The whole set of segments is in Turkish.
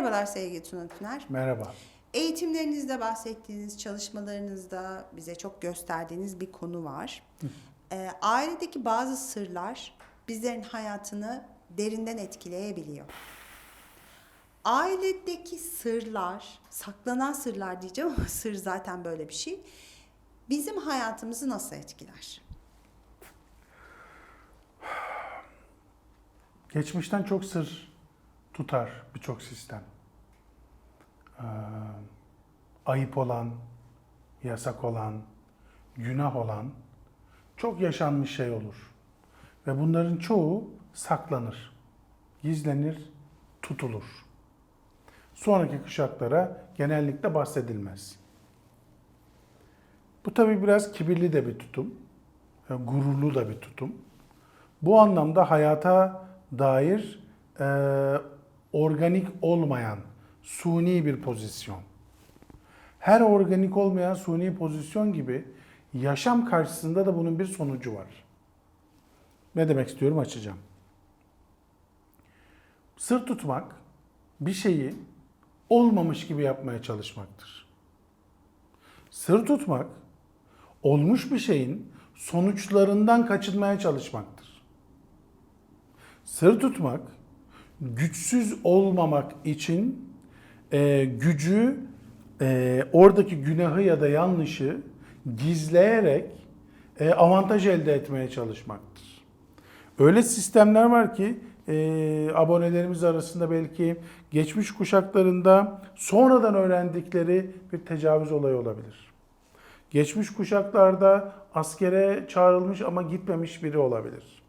Merhabalar sevgili Tuna Tüner. Merhaba. Eğitimlerinizde bahsettiğiniz, çalışmalarınızda bize çok gösterdiğiniz bir konu var. Ee, ailedeki bazı sırlar bizlerin hayatını derinden etkileyebiliyor. Ailedeki sırlar, saklanan sırlar diyeceğim ama sır zaten böyle bir şey. Bizim hayatımızı nasıl etkiler? Geçmişten çok sır tutar birçok sistem. Ee, ayıp olan, yasak olan, günah olan çok yaşanmış şey olur. Ve bunların çoğu saklanır, gizlenir, tutulur. Sonraki kuşaklara genellikle bahsedilmez. Bu tabii biraz kibirli de bir tutum, e, gururlu da bir tutum. Bu anlamda hayata dair e, organik olmayan suni bir pozisyon. Her organik olmayan suni pozisyon gibi yaşam karşısında da bunun bir sonucu var. Ne demek istiyorum açacağım. Sır tutmak bir şeyi olmamış gibi yapmaya çalışmaktır. Sır tutmak olmuş bir şeyin sonuçlarından kaçınmaya çalışmaktır. Sır tutmak güçsüz olmamak için e, gücü e, oradaki günahı ya da yanlışı gizleyerek e, avantaj elde etmeye çalışmaktır. Öyle sistemler var ki e, abonelerimiz arasında belki geçmiş kuşaklarında sonradan öğrendikleri bir tecavüz olayı olabilir. Geçmiş kuşaklarda askere çağrılmış ama gitmemiş biri olabilir.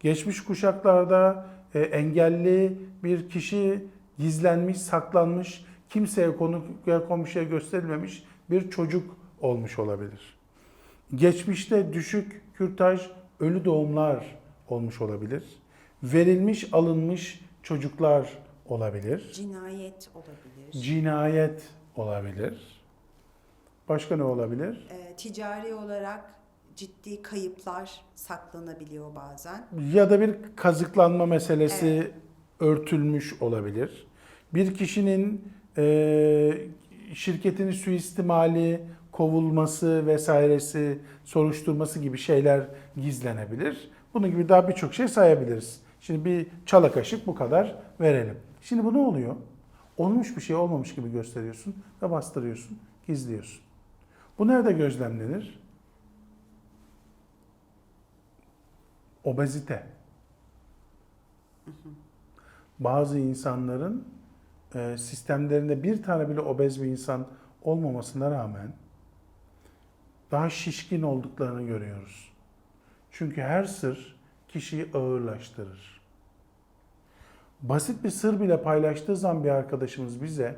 Geçmiş kuşaklarda engelli bir kişi gizlenmiş, saklanmış, kimseye konu komşuya gösterilmemiş bir çocuk olmuş olabilir. Geçmişte düşük kürtaj, ölü doğumlar olmuş olabilir. Verilmiş, alınmış çocuklar olabilir. Cinayet olabilir, Cinayet olabilir. Başka ne olabilir? Ee, ticari olarak ciddi kayıplar saklanabiliyor bazen. Ya da bir kazıklanma meselesi örtülmüş olabilir. Bir kişinin e, şirketini suistimali, kovulması vesairesi, soruşturması gibi şeyler gizlenebilir. Bunun gibi daha birçok şey sayabiliriz. Şimdi bir çala kaşık bu kadar verelim. Şimdi bu ne oluyor? Olmuş bir şey olmamış gibi gösteriyorsun ve bastırıyorsun, gizliyorsun. Bu nerede gözlemlenir? Obezite. Bazı insanların e, sistemlerinde bir tane bile obez bir insan olmamasına rağmen daha şişkin olduklarını görüyoruz. Çünkü her sır kişiyi ağırlaştırır. Basit bir sır bile paylaştığı zaman bir arkadaşımız bize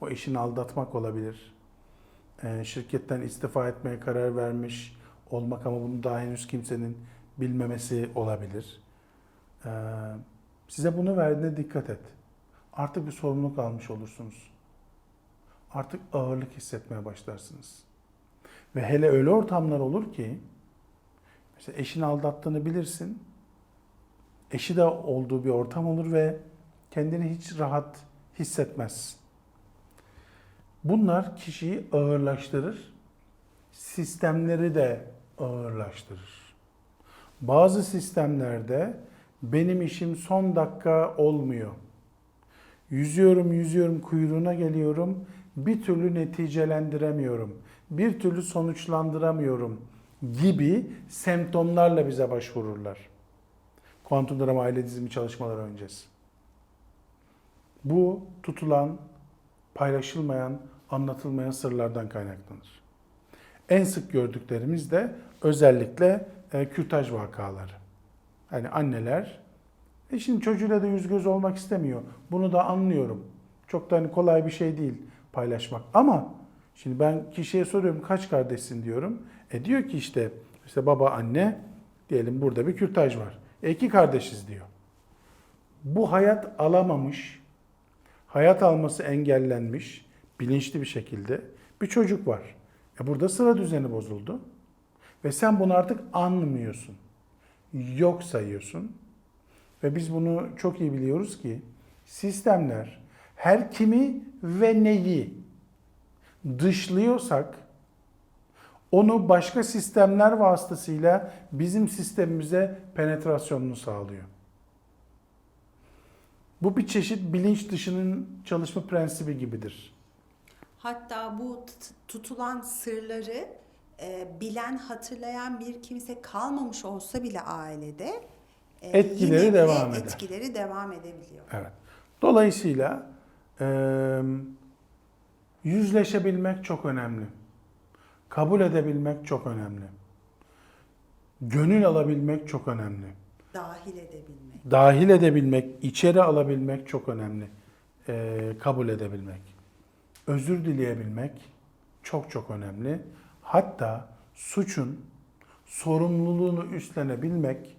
o eşini aldatmak olabilir. E, şirketten istifa etmeye karar vermiş olmak ama bunu daha henüz kimsenin bilmemesi olabilir. E, size bunu verdiğine dikkat et. Artık bir sorumluluk almış olursunuz. Artık ağırlık hissetmeye başlarsınız. Ve hele öyle ortamlar olur ki mesela eşini aldattığını bilirsin. Eşi de olduğu bir ortam olur ve kendini hiç rahat hissetmez. Bunlar kişiyi ağırlaştırır. Sistemleri de ağırlaştırır. Bazı sistemlerde benim işim son dakika olmuyor. Yüzüyorum yüzüyorum kuyruğuna geliyorum. Bir türlü neticelendiremiyorum. Bir türlü sonuçlandıramıyorum gibi semptomlarla bize başvururlar. Kuantum drama aile dizimi çalışmaları öncesi. Bu tutulan, paylaşılmayan, anlatılmayan sırlardan kaynaklanır. En sık gördüklerimiz de özellikle e, kürtaj vakaları. Yani anneler e şimdi çocuğuyla da yüz göz olmak istemiyor. Bunu da anlıyorum. Çok da hani kolay bir şey değil paylaşmak. Ama şimdi ben kişiye soruyorum kaç kardeşsin diyorum. E diyor ki işte işte baba anne diyelim burada bir kürtaj var. E iki kardeşiz diyor. Bu hayat alamamış, hayat alması engellenmiş bilinçli bir şekilde bir çocuk var. E burada sıra düzeni bozuldu. Ve sen bunu artık anlamıyorsun. Yok sayıyorsun. Ve biz bunu çok iyi biliyoruz ki sistemler her kimi ve neyi dışlıyorsak onu başka sistemler vasıtasıyla bizim sistemimize penetrasyonunu sağlıyor. Bu bir çeşit bilinç dışının çalışma prensibi gibidir. Hatta bu tut- tutulan sırları e, bilen, hatırlayan bir kimse kalmamış olsa bile ailede e, Etkileri yine devam eder. Etkileri devam edebiliyor. Evet. Dolayısıyla eee, yüzleşebilmek çok önemli. Kabul edebilmek çok önemli. Gönül alabilmek çok önemli. Dahil edebilmek. Dahil edebilmek, içeri alabilmek çok önemli. Eee, kabul edebilmek. Özür dileyebilmek çok çok önemli. Hatta suçun sorumluluğunu üstlenebilmek,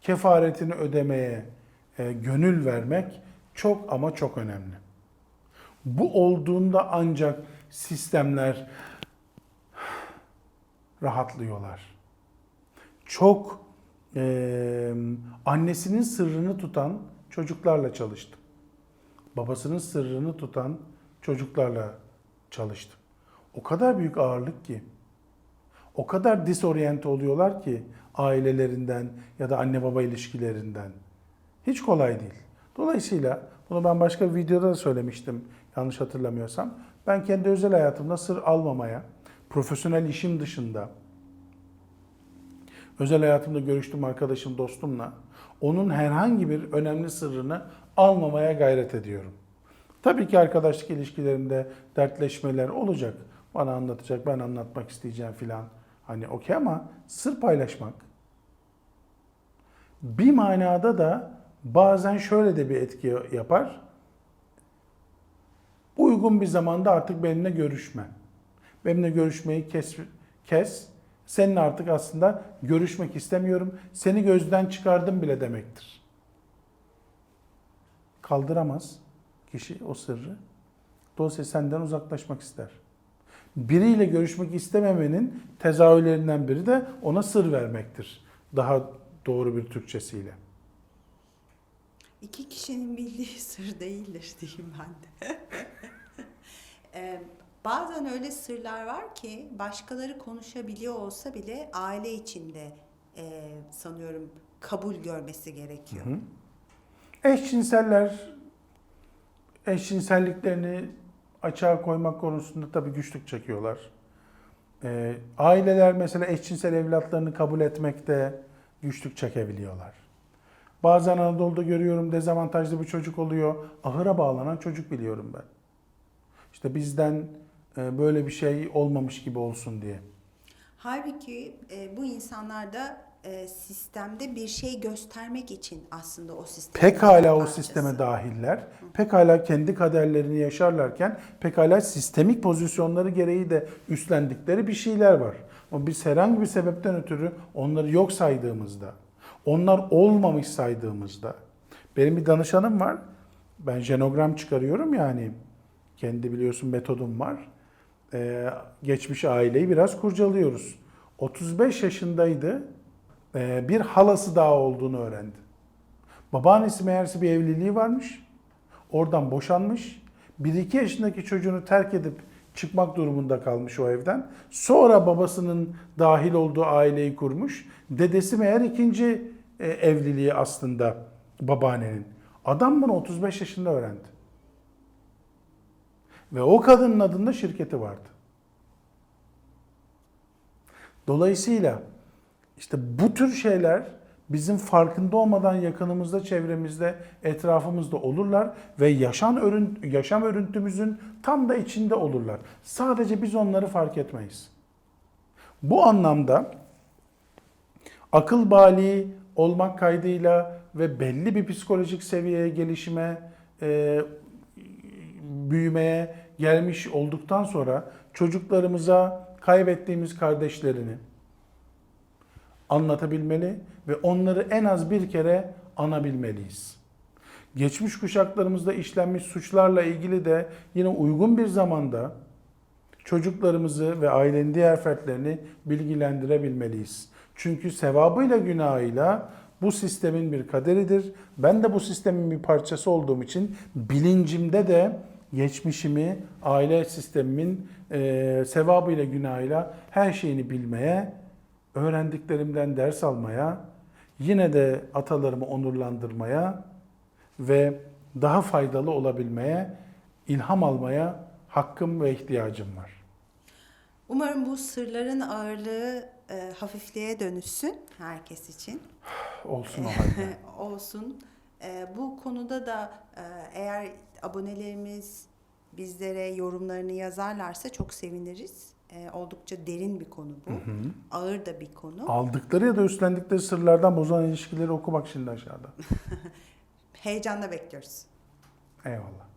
kefaretini ödemeye e, gönül vermek çok ama çok önemli. Bu olduğunda ancak sistemler rahatlıyorlar. Çok e, annesinin sırrını tutan çocuklarla çalıştım. Babasının sırrını tutan çocuklarla çalıştım. O kadar büyük ağırlık ki, o kadar disoryente oluyorlar ki ailelerinden ya da anne baba ilişkilerinden. Hiç kolay değil. Dolayısıyla bunu ben başka bir videoda da söylemiştim yanlış hatırlamıyorsam. Ben kendi özel hayatımda sır almamaya, profesyonel işim dışında özel hayatımda görüştüğüm arkadaşım, dostumla onun herhangi bir önemli sırrını almamaya gayret ediyorum. Tabii ki arkadaşlık ilişkilerimde dertleşmeler olacak. Bana anlatacak, ben anlatmak isteyeceğim filan. Hani okey ama sır paylaşmak bir manada da bazen şöyle de bir etki yapar. Uygun bir zamanda artık benimle görüşme. Benimle görüşmeyi kes, kes. Seninle artık aslında görüşmek istemiyorum. Seni gözden çıkardım bile demektir. Kaldıramaz kişi o sırrı. Dolayısıyla senden uzaklaşmak ister. Biriyle görüşmek istememenin tezahürlerinden biri de ona sır vermektir. Daha doğru bir Türkçesiyle. İki kişinin bildiği sır değildir diyeyim ben de. Ee, bazen öyle sırlar var ki başkaları konuşabiliyor olsa bile aile içinde e, sanıyorum kabul görmesi gerekiyor. Hı hı. Eşcinseller eşcinselliklerini açığa koymak konusunda tabii güçlük çekiyorlar. Ee, aileler mesela eşcinsel evlatlarını kabul etmekte güçlük çekebiliyorlar. Bazen Anadolu'da görüyorum dezavantajlı bir çocuk oluyor. Ahıra bağlanan çocuk biliyorum ben. İşte bizden e, böyle bir şey olmamış gibi olsun diye. Halbuki e, bu insanlar da e, sistemde bir şey göstermek için aslında o sistemin Pekala o sisteme dahiller. Pekala kendi kaderlerini yaşarlarken pekala sistemik pozisyonları gereği de üstlendikleri bir şeyler var. Ama biz herhangi bir sebepten ötürü onları yok saydığımızda, onlar olmamış saydığımızda, benim bir danışanım var. Ben jenogram çıkarıyorum yani. Kendi biliyorsun metodum var. Ee, geçmiş aileyi biraz kurcalıyoruz. 35 yaşındaydı. Ee, bir halası daha olduğunu öğrendi. Babaannesi meğerse bir evliliği varmış. Oradan boşanmış. 1-2 yaşındaki çocuğunu terk edip çıkmak durumunda kalmış o evden. Sonra babasının dahil olduğu aileyi kurmuş. Dedesi meğer ikinci e, evliliği aslında babaannenin. Adam bunu 35 yaşında öğrendi. Ve o kadının adında şirketi vardı. Dolayısıyla işte bu tür şeyler bizim farkında olmadan yakınımızda, çevremizde, etrafımızda olurlar ve yaşam örünt yaşam örüntümüzün tam da içinde olurlar. Sadece biz onları fark etmeyiz. Bu anlamda akıl bali olmak kaydıyla ve belli bir psikolojik seviyeye gelişime, e, büyümeye gelmiş olduktan sonra çocuklarımıza kaybettiğimiz kardeşlerini anlatabilmeli ve onları en az bir kere anabilmeliyiz. Geçmiş kuşaklarımızda işlenmiş suçlarla ilgili de yine uygun bir zamanda çocuklarımızı ve ailenin diğer fertlerini bilgilendirebilmeliyiz. Çünkü sevabıyla günahıyla Bu sistemin bir kaderidir. Ben de bu sistemin bir parçası olduğum için bilincimde de geçmişimi, aile sistemimin e, sevabıyla günahıyla her şeyini bilmeye, öğrendiklerimden ders almaya, yine de atalarımı onurlandırmaya ve daha faydalı olabilmeye, ilham almaya hakkım ve ihtiyacım var. Umarım bu sırların ağırlığı e, hafifliğe dönüşsün herkes için. Olsun o halde. olsun. Ee, bu konuda da e, eğer abonelerimiz bizlere yorumlarını yazarlarsa çok seviniriz. Ee, oldukça derin bir konu bu. Ağır da bir konu. Aldıkları ya da üstlendikleri sırlardan bozulan ilişkileri oku bak şimdi aşağıda. Heyecanla bekliyoruz. Eyvallah.